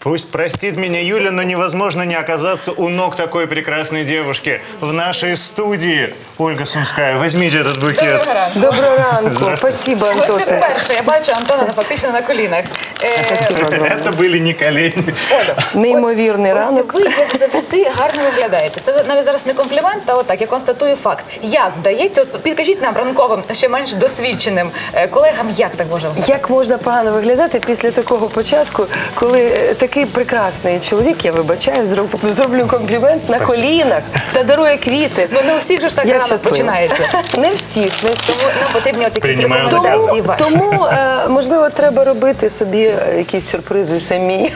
Пусть простит меня Юля, но невозможно не оказаться у ног такой прекрасной девушки. В нашей студии Ольга Сумская. Возьмите этот букет. Доброго ранку. Доброго ранку. Здравствуйте. Спасибо, Ось Антоша. це перше. Я бачу Антона фактично на колінах. Е, Спасибо огромное. Это были не колени. Оля, Неймовірний ось ранок. ви, як завжди, гарно виглядаєте. Це навіть зараз не комплімент, а отак, я констатую факт. Як вдається, от підкажіть нам ранковим, ще менш досвідченим е, колегам, як так може виглядати? Як можна погано виглядати після такого початку, коли е, такий прекрасний чоловік, я вибачаю, зроб- зроблю комплімент на Спасибо. колінах та дарує квіти. Ну не у всіх же ж так Я рано щаслива. починається. Не всіх, не всіх. Тому нам потрібні от якісь Приймаю рекомендації заказ. ваші. Тому, е, можливо, треба робити собі якісь сюрпризи самі.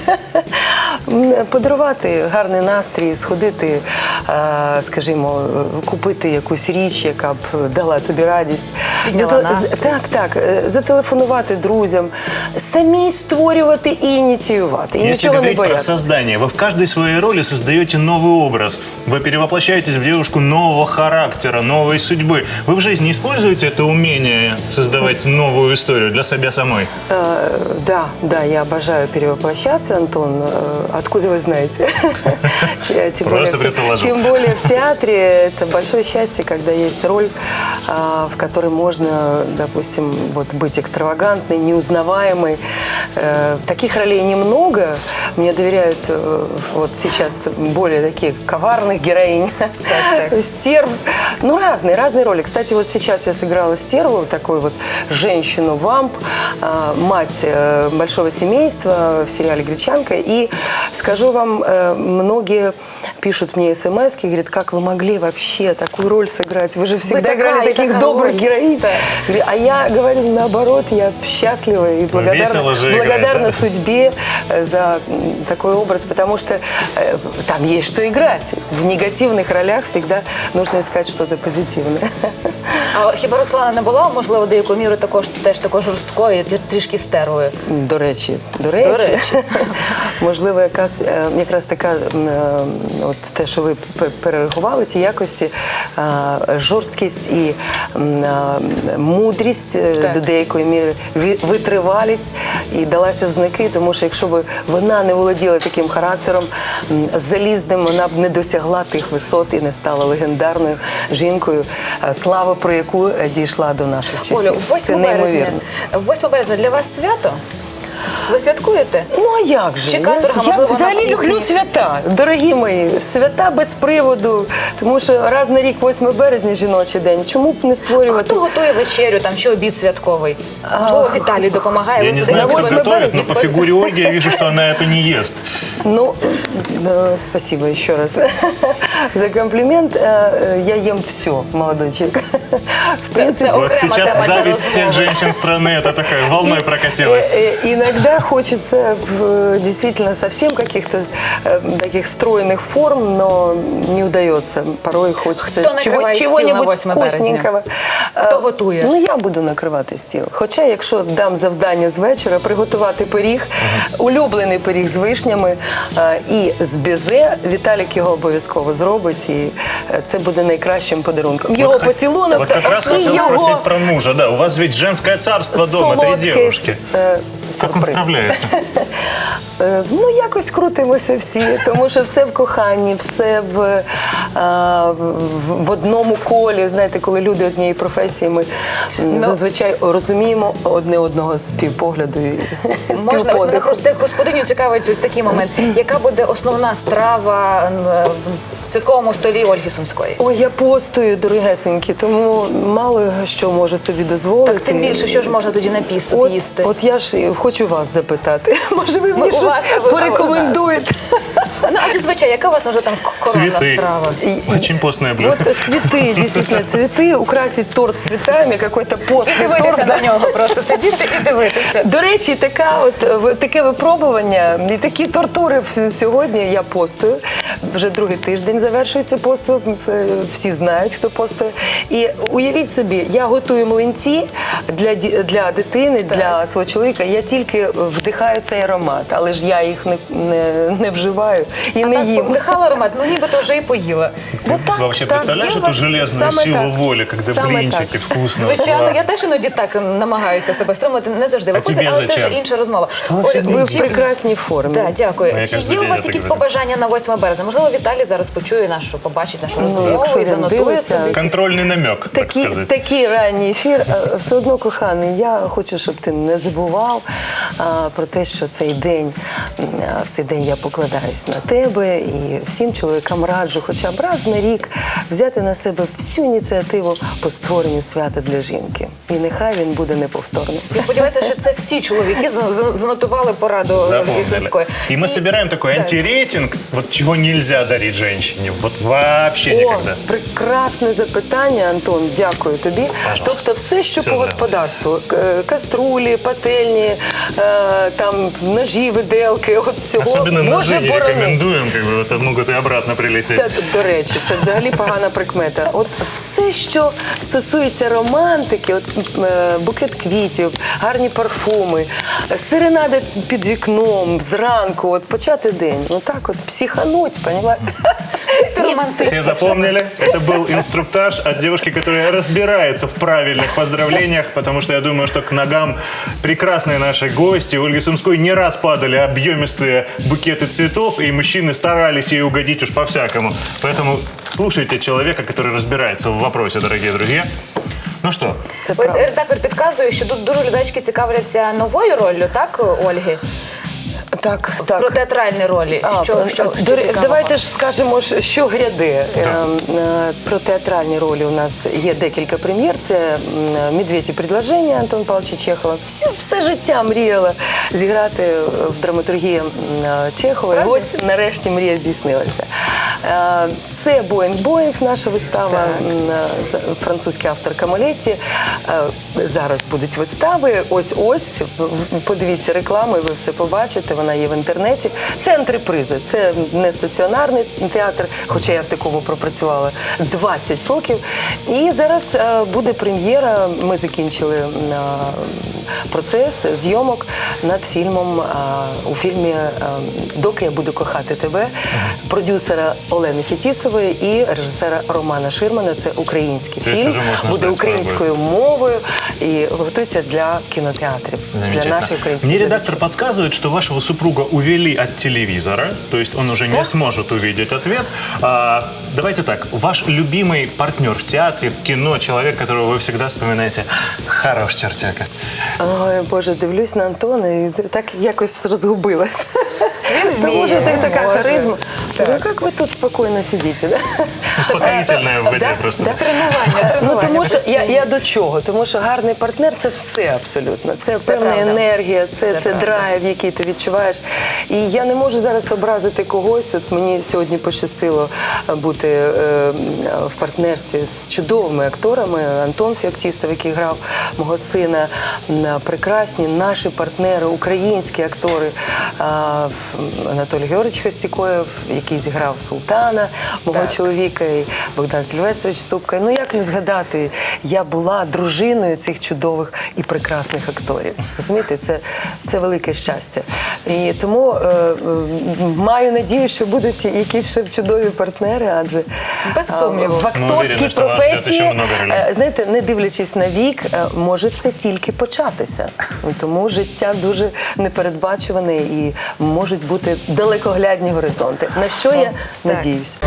М, Подарувати гарний настрій, сходити, е, скажімо, е, купити якусь річ, яка б дала тобі радість. Підняла Зате- настрій. з- Так, так. е, Зателефонувати друзям, самі створювати і ініціювати Если нічого не говорить про боятися. создание, вы в каждой своей роли создаете новый образ. Вы перевоплощаетесь в девушку нового характера, новой судьбы. Вы в жизни используете это умение создавать новую историю для себя самой? Э, Да, да, я обожаю перевоплощаться, Антон. Э, Откуда вы знаете? Я Тем более Просто предположу. Тем более в театре это большое счастье, когда есть роль, а, в которой можно, допустим, вот быть экстравагантной, неузнаваемой. Э, Таких ролей немного. Мне доверяют э, вот сейчас более таких коварных героинь, так. стерв. Ну, разные, разные роли. Кстати, вот сейчас я сыграла стерву, такую вот женщину-вамп, а, мать э, большого семейства в сериале «Гречанка». И скажу вам, э, многие пишут мне смс говорят, как вы могли вообще такую роль сыграть? Вы же всегда такая, играли и таких такая добрых роль. героинь. Да. А я говорю, наоборот, я счастлива и благодарна, благодарна да? судьбе э, за такой образ, потому что э, там есть что играть. В негативных ролях всегда нужно искать что-то позитивное. А хіба Роксолана не була, можливо, деякою мірою також теж такою жорсткою, трішки стервою? До речі, до речі, До речі. можливо, якась е, якраз така е, от те, що ви перерахували, ті якості, жорсткість і е, мудрість Так. до деякої міри, витривалість і далася в знаки, тому що якщо б вона не володіла таким характером залізним, вона б не досягла тих висот і не стала легендарною жінкою, слава про яку е, дійшла до наших часів. Олю, 8 Це березня. 8 березня для вас свято? Ви святкуєте? Ну а як же? Чи Я- каторга, я, можливо, взагалі кухні? люблю свята, дорогі мої. Свята без приводу. Тому що раз на рік 8 березня жіночий день. Чому б не А створювати? хто готує вечерю там чи обід святковий? Можливо, Віталій допомагає. Я Ви не знаю, на кто 8 готовит, но по фигуре Ольги я вижу, что она это не ест. Ну, э, спасибо еще раз за комплимент. Э, э, Я ем все, молодой человек. В принципе, Окрема Вот сейчас тема для зависть всех розмови. женщин страны, это такая волной прокатилась. Э, э, Иногда хочется в- действительно совсем каких-то э, таких стройных форм, но не удается. Порой хочется Хто накриває чего, стіл чего-нибудь на 8 березня? вкусненького. Хто Е, готує? Ну я буду накривати стіл. Хоча, якщо дам завдання з вечора, приготувати пиріг, улюблений пиріг з вишнями е, і з бізе, Віталік його обов'язково зробить, і е, це буде найкращим подарунком. Його поцілунок Вот как раз і хотел його спросить про мужа. Да, у вас ведь женское царство дома, три девушки. Как он сюрприз. справляется? Е, Ну, якось крутимося всі, тому що все в коханні, все в, в, в одному колі. Знаєте, коли люди однієї професії, ми м, зазвичай розуміємо одне одного з півпогляду Можна, ось мене просто як господиню цікавить ось такий момент. Яка буде основна страва е, в святковому столі Ольги Сумської? Ой, я постою, дорогесенькі, тому мало що можу собі дозволити. Так тим більше, що ж можна тоді на піс От, їсти? от я ж хочу вас запитати. Може, ви мені у щось вас, порекомендуєте? Ну, а зазвичай, яка у вас вже там к- коронна Цветы. страва? Очень постное блюдо. Вот цветы, действительно, цветы, украсить торт цветами, какой-то І постный торт. дивитися да. на нього, просто сидіти і дивитися. До речі, така от е, в- таке випробування і такі тортури в- сьогодні я постую. Вже другий тиждень завершується посту. е, Всі знають, хто постує. І уявіть собі, я готую млинці для ді- для дитини, для свого чоловіка. Я тільки вдихаю цей аромат, але ж я їх не, не, не вживаю. вдихаю і А не так їм. вдихала аромат, ну нібито вже і поїла. Вот так, Вообще, так, представляешь я эту саме силу так. воли, когда Саме вкусно. Звичайно, я теж іноді так намагаюся себе стримувати, не завжди виходить, але це вже інша розмова. Ви в прекрасній формі. Так, дякую. Ну, Чи є у вас якісь побажання на 8 березня? Можливо, Віталій зараз почує нашу, побачить нашу розмову Ну, якщо і занотує собі. Контрольный намек, так Такі, сказать. такий ранній ефір. Е, Все одно, коханий, я хочу, щоб ти не забував про те, що цей день, в цей день я покладаюсь на тебе і всім чоловікам раджу, хоча б раз на рік взяти на себе всю ініціативу по створенню свята для жінки. І нехай він буде неповторним. Я сподіваюся, що це всі чоловіки за- за- занотували пораду мы І- собираем такой Так. антирейтинг, вот чего нельзя дарить женщине. Вот вообще О, никогда. прекрасне запитання, Антон. Дякую тобі. Пожалуйста. Тобто, все, що Все по господарству, е, каструлі, пательні, е, там ножі, виделки, от цього Особенно може ножи не борони. рекомендуем, как бы могут и обратно прилетіти. Та, до речі, це взагалі погана прикмета. От все, що стосується романтики, от е, букет квітів, гарні парфуми, серенада під вікном зранку, от почати день. Ну так, от психануть, понімаєш? І романтичний. Все запомнили? Это был инструктаж от девушки, которая разбирается в правильных поздравлениях, потому что я думаю, что к ногам прекрасной нашей гости Ольги Сумской не раз падали объемистые букеты цветов, и мужчины старались ей угодить уж по-всякому. Поэтому слушайте человека, который разбирается в вопросе, дорогие друзья. Ну что, Це Ось правда. редактор підказує, що тут дуже глядачки цікавляться новою роллю, так, Ольги? Так, так. Про театральні ролі. А, що, що, що цікавого? давайте ж скажемо, що- що гряде. Ем, е, Про театральні ролі у нас є декілька прем'єр. Це м, «Медведь і предложення» Антона Павловича Чехова. Всю, все життя мріяла зіграти в драматургії е, Чехова. І ось нарешті мрія здійснилася. Е, Це Боїнг Боїнг, наша вистава, Так. е, французький автор Камалетті. Е, Зараз будуть вистави. Ось ось подивіться рекламу, і ви все побачите. Вона є в інтернеті. Це антреприза, це не стаціонарний театр, хоча я в такому пропрацювала 20 років. І зараз е, буде прем'єра. Ми закінчили е, процес зйомок над фільмом е, у фільмі Доки я буду кохати тебе продюсера Олени Фетісової і режисера Романа Ширмана. Це український фільм, буде українською мовою і готується для кінотеатрів, для нашої української Мне редактор подсказывает, что вашего супруга увели от телевизора, то есть он уже не сможет увидеть ответ. А, давайте так, ваш любимый партнер в театре, в кино, человек, которого вы всегда вспоминаете, хорош чертяка. Ой, Боже, дивлюсь на Антона і так якось розгубилась. Він Тому вміє, що так така може. харизма. Так. Ну як ви тут спокійно сидите? Да? Успокоительное в воде Да, просто. да. Тренування, Ну тому що я, я до чого? Тому що гарний партнер це все абсолютно. Це, певна правда. енергія, це, Це це, драйв, який ти відчуваєш. І я не можу зараз образити когось. От мені сьогодні пощастило е, бути е, в партнерстві з чудовими акторами. Антон Феоктістов, який грав мого сина, прекрасні наші партнери, українські актори. В- Анатолій Георгійович Хостікоєв, який зіграв султана, мого Так. чоловіка, і Богдан Сильвестрович Ступка. Ну як не згадати, я була дружиною цих чудових і прекрасних акторів. Розумієте, це, це велике щастя. І тому е, е, маю надію, що будуть якісь ще чудові партнери, адже Без сумніву. в Ну, акторській ждет професії, е, знаєте, не дивлячись на вік, е, може все тільки початися. Тому життя дуже непередбачуване і можуть бути далекоглядні горизонти. Що я надіюсь?